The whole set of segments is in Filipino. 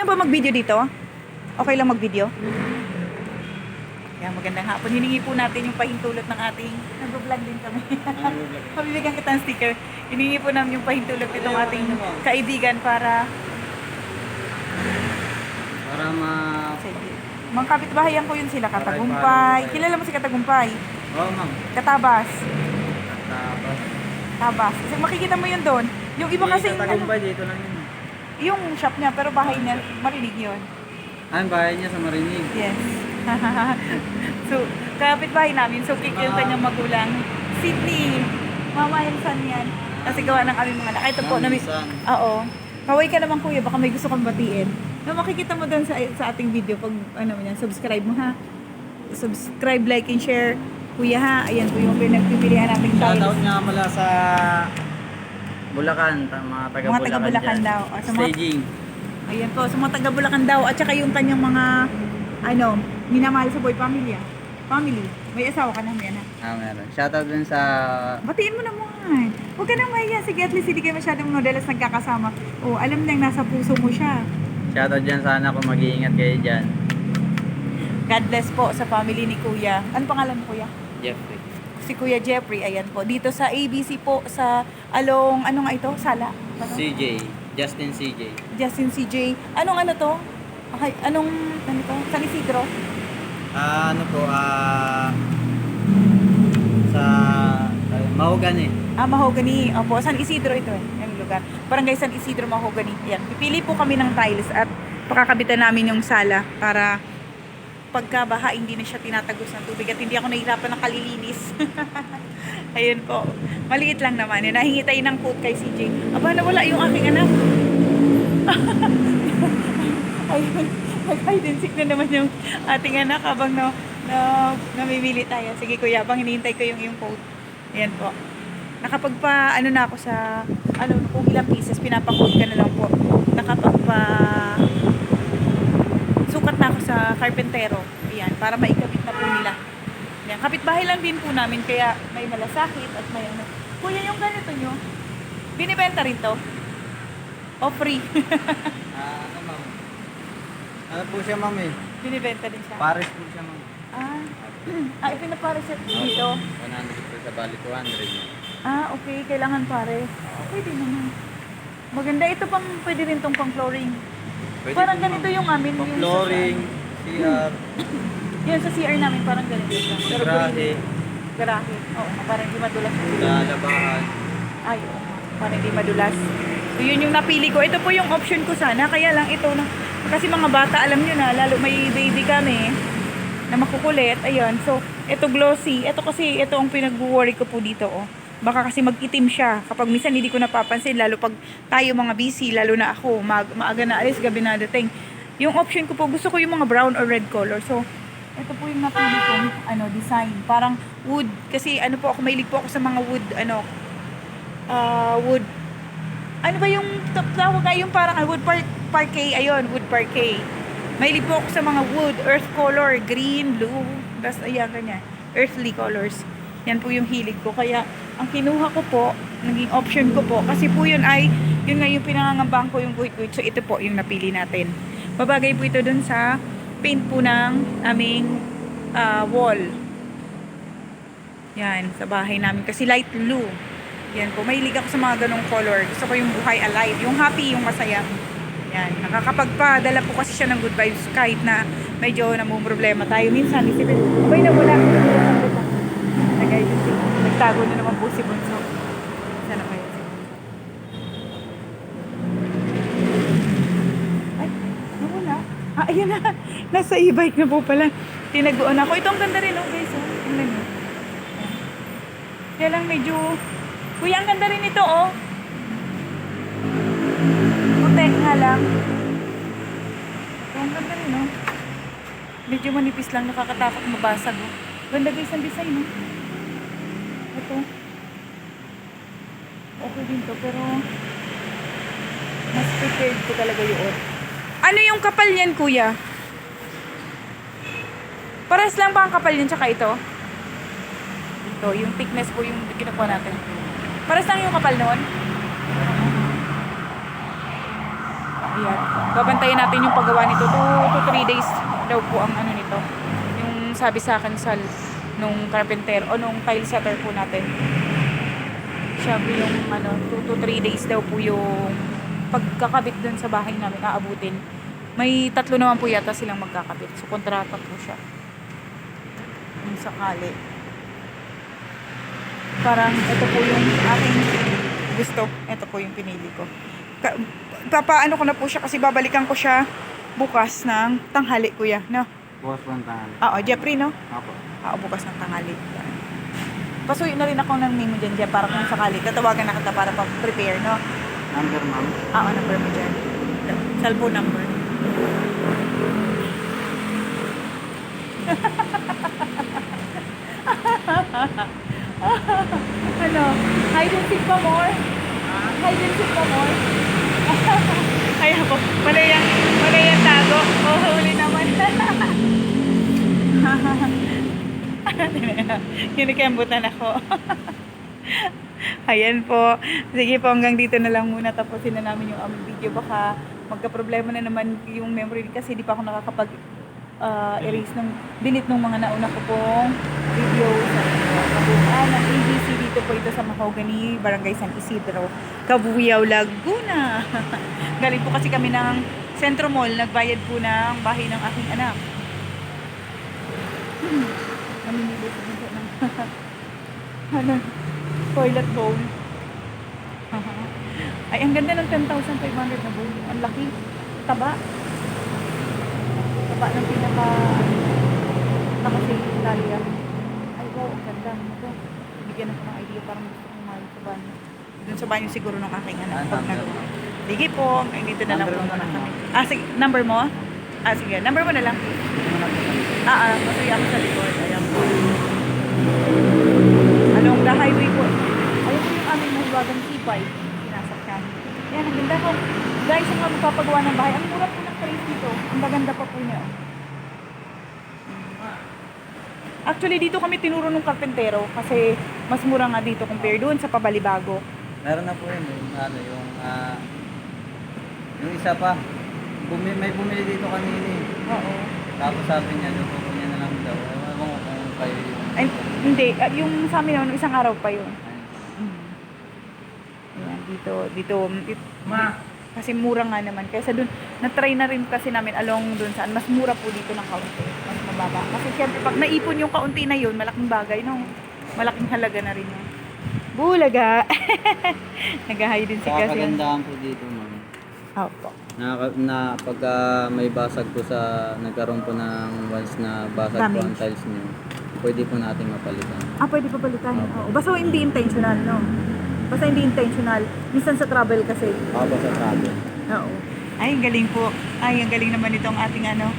lang ba mag-video dito? Okay lang mag-video? Kaya magandang hapon. Hiningi po natin yung pahintulot ng ating... Nag-vlog din kami. Pabibigyan kita ng sticker. Hiningi po namin yung pahintulot nitong ating kaibigan para... Para ma... Sige. Mga kapitbahayan ko yun sila. Katagumpay. Kilala mo si Katagumpay? Oo, ma'am. Katabas. Tapos, Tabas. Kasi makikita mo yun doon. Yung iba kasi... Ano, Tagumpay, dito lang yun. Yung shop niya, pero bahay niya, marinig yun. Ah, bahay niya sa Marinig. Yes. so, kapitbahay namin. So, kik yung kanyang magulang. Sydney. Mama yan, san yan. Kasi gawa ng aming mga anak. Ito po, nami... San? Oo. Kaway ka naman kuya, baka may gusto kang batiin. Na makikita mo doon sa, sa ating video pag ano yan, subscribe mo ha. Subscribe, like, and share. Kuya ha, ayan po yung pinagpipilihan nating Shoutout nga pala sa Bulacan, ta- mga taga Mga taga Bulacan dyan. daw. Ah, sa mga- Staging. Ayan po, sa mga taga Bulacan daw. At saka yung kanyang mga, ano, minamahal sa boy family ah. Family. May asawa ka na, may anak. Ah, meron. Shoutout din sa... Batiin mo naman. Huwag ka nang mahiya. Sige, at least hindi kayo masyadong madalas nagkakasama. O, alam na nasa puso mo siya. Shoutout dyan sana kung mag-iingat kayo dyan. God bless po sa family ni Kuya. Ano pangalan mo, Kuya? Jeffrey. Si Kuya Jeffrey, ayan po. Dito sa ABC po, sa along, ano nga ito? Sala? Ano? CJ. Justin CJ. Justin CJ. Anong ano to? Okay, anong, ano to? San Isidro? Ah, ano po, ah... sa... Uh, Mahogany. Ah, Mahogany. Opo, San Isidro ito eh, yung lugar. Barangay San Isidro, Mahogany. Ayan, pipili po kami ng tiles at pakakabitan namin yung sala para pagkabaha hindi na siya tinatagos ng tubig at hindi ako nahihirapan ng kalilinis. Ayun po. Maliit lang naman. Yun, nahingi tayo ng coat kay CJ. Aba, nawala yung aking anak. Ayun. Nag-hide and seek na naman yung ating anak habang na, na, namimili tayo. Sige kuya, habang hinihintay ko yung yung coat. Ayan po. Nakapagpa, ano na ako sa, ano, kung ilang pieces, pinapakot ka na lang po. Nakapagpa, sukat sa carpentero. Ayan, para maikabit na po nila. Ayan, kapitbahay lang din po namin, kaya may malasakit at may ano. Kuya, yung ganito nyo, binibenta rin to? O free? Ah, ano ma'am? Ano po siya ma'am eh? binibenta din siya. Paris po siya ma'am. Ah, ah ipinapares siya dito. 100 po sa bali 200. Ah, okay. Kailangan pares. Pwede naman. Maganda. Ito pang pwede rin tong pang flooring. Pwede parang po, ganito ma'am. yung amin. Pang yung flooring, CR, Yun sa CR namin parang ganito siya. Pero grahe. Garahe. Oo, parang hindi madulas. sa labahan. Ay, oo. Parang hindi madulas. So, yun yung napili ko. Ito po yung option ko sana. Kaya lang ito na. Kasi mga bata, alam nyo na, lalo may baby kami na makukulit. Ayun. So, ito glossy. Ito kasi, ito ang pinag-worry ko po dito. Oh. Baka kasi mag-itim siya. Kapag minsan hindi ko napapansin, lalo pag tayo mga busy, lalo na ako, mag maaga na alis, gabi na dating. Yung option ko po, gusto ko yung mga brown or red color. So, ito po yung napili kong ano, design. Parang wood. Kasi ano po ako, mahilig po ako sa mga wood, ano, ah wood. Ano ba yung ta- tawag nga yung parang ah, wood par parquet, ayun, wood parquet. Mahilig po ako sa mga wood, earth color, green, blue, basta ayan, ganyan. Earthly colors. Yan po yung hilig ko. Kaya, ang kinuha ko po, naging option ko po, kasi po yun ay, yun nga yung pinangangambahan ko yung guhit-guhit. So, ito po yung napili natin. Babagay po ito dun sa paint po ng aming ah, wall. Yan, sa bahay namin. Kasi light blue. Yan po. Mahilig ako sa mga ganong color. Gusto ko yung buhay alive. Yung happy, yung masaya. Yan. Nakakapagpadala po kasi siya ng good vibes kahit na medyo namumroblema tayo. Minsan, isipin, abay na wala. Nagtago na naman po si Bunso. Sana ba yun? Ay, nawala. Ayun na. Nasa e-bike na po pala. Tinaguan ako. Ito ang ganda rin, oh guys. Oh. Nyo. Ayan. Kaya lang medyo... Kuya, ang ganda rin ito, oh. Puti nga lang. Ito, ang ganda rin, oh. Medyo manipis lang, nakakatakot mabasag, oh. Ganda guys ang design, oh. Ito. Okay din to, pero... Mas prepared ko talaga yun. Ano yung kapal niyan, kuya? Pares lang ba ang kapal niyan tsaka ito? Ito, yung thickness po yung kinukuha natin. Pares lang yung kapal noon? Ayan. Babantayan natin yung paggawa nito. 2 to 3 days daw po ang ano nito. Yung sabi sa akin sa nung carpenter o nung tile setter po natin. Sabi yung ano, 2 to 3 days daw po yung pagkakabit dun sa bahay namin aabutin. May tatlo naman po yata silang magkakabit. So, kontrata po siya. Yung sakali. Parang ito po yung aking gusto. Ito po yung pinili ko. Ka- papaano ko na po siya kasi babalikan ko siya bukas ng tanghali, kuya. No? Bukas po ang tanghali. Oo, Jeffrey, no? Apo. Oo, bukas ng tanghali. Pasuyo na rin ako ng name mo dyan, Jeff, para kung sakali. Tatawagan na kita para pa-prepare, no? Number ma'am. Oo, number mo dyan. Cellphone number. ano? Hide and seek pa more? Hide and seek pa more? Ay ako, wala yan, wala yan tago. Oh, huli naman. Kinikembutan ako. Ayan po. Sige po, hanggang dito na lang muna. Tapusin na namin yung aming video. Baka magka-problema na naman yung memory kasi di pa ako nakakapag uh, erase ng delete ng mga nauna ko pong video sa kabuuan ng ABC dito po ito sa Mahogany, Barangay San Isidro, Kabuyaw, Laguna. Galing po kasi kami ng Centro Mall, nagbayad po ng bahay ng aking anak. Hmm. Namimili ko dito ng ano, toilet bowl. Ay, ang ganda ng 10,500 na bowl. Ang laki. Taba. Taba ng pinaka nakasave Italia. Ay, wow, ang ganda. Ito. Bigyan ako ng idea. Parang gusto kong mahal sa banyo. Doon sa banyo siguro ng aking anak. Ah, Pag nag-. Sige po. Ay, dito na lang Number po muna kami. Ah, sige. Number mo? Ah, sige. Number mo na lang. Ah, ah. Masaya ako sa likod. Ayan po. Along the highway po. Ayun po yung aming mahiwagang C5. Yan, ang ganda ko. Guys, ang mga magpapagawa ng bahay. Ang mura po ng price dito. Ang gaganda pa po niya. Actually, dito kami tinuro ng karpentero kasi mas mura nga dito compare doon sa Pabalibago. Meron na po yun. Yung, ano, yung, ah, yung isa pa. Bumi, may bumili dito kanina eh. Oo. Tapos sabi niya, luto niya na lang daw. Ewan ko kung kayo yung... Ay, hindi. Yung sa amin naman, isang araw pa yun. Dito, dito, it- Ma! kasi mura nga naman. Kaysa dun, na-try na rin kasi namin along dun saan, mas mura po dito ng kaunti. Mas mababa. Kasi syempre, pag naipon yung kaunti na yun, malaking bagay, no? Malaking halaga na rin yun. Bulaga! Nag-high din si kasi. kagandahan po dito, ma'am. Opo. Na, na pagka may basag po sa nagkaroon po ng once na basag po ang Damage. tiles niyo, pwede po natin mapalitan. Ah, pwede pa palitan. Opo. Oo. Basta hindi intentional, no? Basta hindi intentional. Minsan sa travel kasi. Ako sa travel. Oo. Ay, ang galing po. Ay, ang galing naman itong ating ano.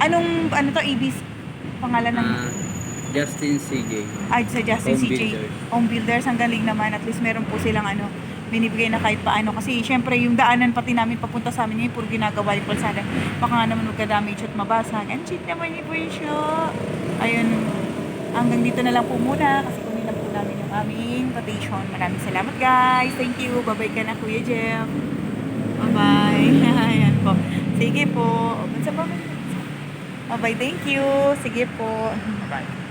Anong, ano to, Ibis? Pangalan ng... Ah, Justin CJ. ay, sa Justin Home CJ. Builders. Home Builders. Ang galing naman. At least meron po silang ano, binibigay na kahit paano. Kasi syempre yung daanan pati namin papunta sa amin, yun puro ginagawa yung kalsada. Baka nga naman magka-damage at mabasag. Ang cheap naman yung po yung show. Ayun. Hanggang dito na lang po muna. Kasi namin yung aming quotation. Maraming salamat guys. Thank you. Bye-bye ka na Kuya Jeff. Bye-bye. Ayan po. Sige po. Bye-bye. Thank you. Sige po. Bye.